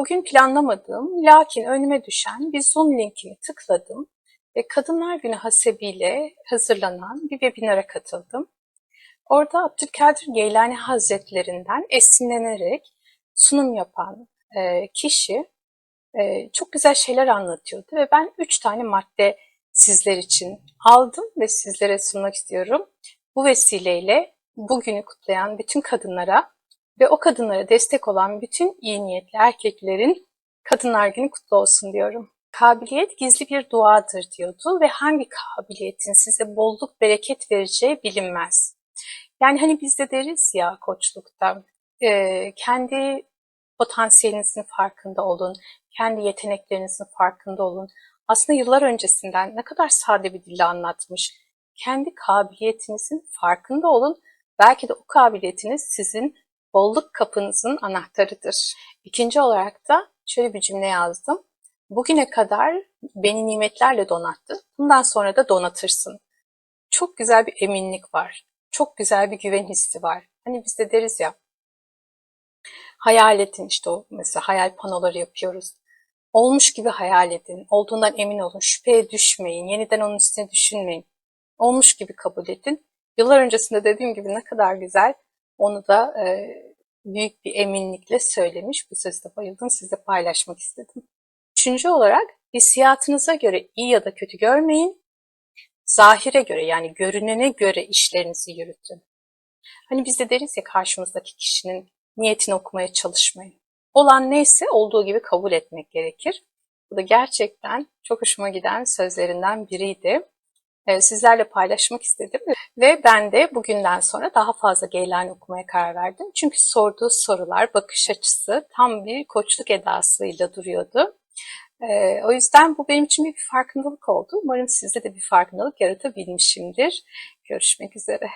Bugün planlamadığım lakin önüme düşen bir Zoom linkini tıkladım ve Kadınlar Günü hasebiyle hazırlanan bir webinara katıldım. Orada Abdülkadir Geylani Hazretlerinden esinlenerek sunum yapan e, kişi e, çok güzel şeyler anlatıyordu ve ben üç tane madde sizler için aldım ve sizlere sunmak istiyorum. Bu vesileyle bugünü kutlayan bütün kadınlara ve o kadınlara destek olan bütün iyi niyetli erkeklerin Kadınlar Günü kutlu olsun diyorum. Kabiliyet gizli bir duadır diyordu ve hangi kabiliyetin size bolluk bereket vereceği bilinmez. Yani hani biz de deriz ya koçlukta e, kendi potansiyelinizin farkında olun, kendi yeteneklerinizin farkında olun. Aslında yıllar öncesinden ne kadar sade bir dille anlatmış. Kendi kabiliyetinizin farkında olun. Belki de o kabiliyetiniz sizin bolluk kapınızın anahtarıdır. İkinci olarak da şöyle bir cümle yazdım. Bugüne kadar beni nimetlerle donattı. Bundan sonra da donatırsın. Çok güzel bir eminlik var. Çok güzel bir güven hissi var. Hani biz de deriz ya hayal edin işte o mesela hayal panoları yapıyoruz. Olmuş gibi hayal edin. Olduğundan emin olun. Şüpheye düşmeyin. Yeniden onun üstüne düşünmeyin. Olmuş gibi kabul edin. Yıllar öncesinde dediğim gibi ne kadar güzel. Onu da e, büyük bir eminlikle söylemiş. Bu sözde bayıldım. Sizle paylaşmak istedim. Üçüncü olarak hissiyatınıza göre iyi ya da kötü görmeyin. Zahire göre yani görünene göre işlerinizi yürütün. Hani biz de deriz ya karşımızdaki kişinin niyetini okumaya çalışmayın. Olan neyse olduğu gibi kabul etmek gerekir. Bu da gerçekten çok hoşuma giden sözlerinden biriydi. Ee, sizlerle paylaşmak istedim ve ben de bugünden sonra daha fazla Geylani okumaya karar verdim. Çünkü sorduğu sorular, bakış açısı tam bir koçluk edasıyla duruyordu. Ee, o yüzden bu benim için bir farkındalık oldu. Umarım sizde de bir farkındalık yaratabilmişimdir. Görüşmek üzere.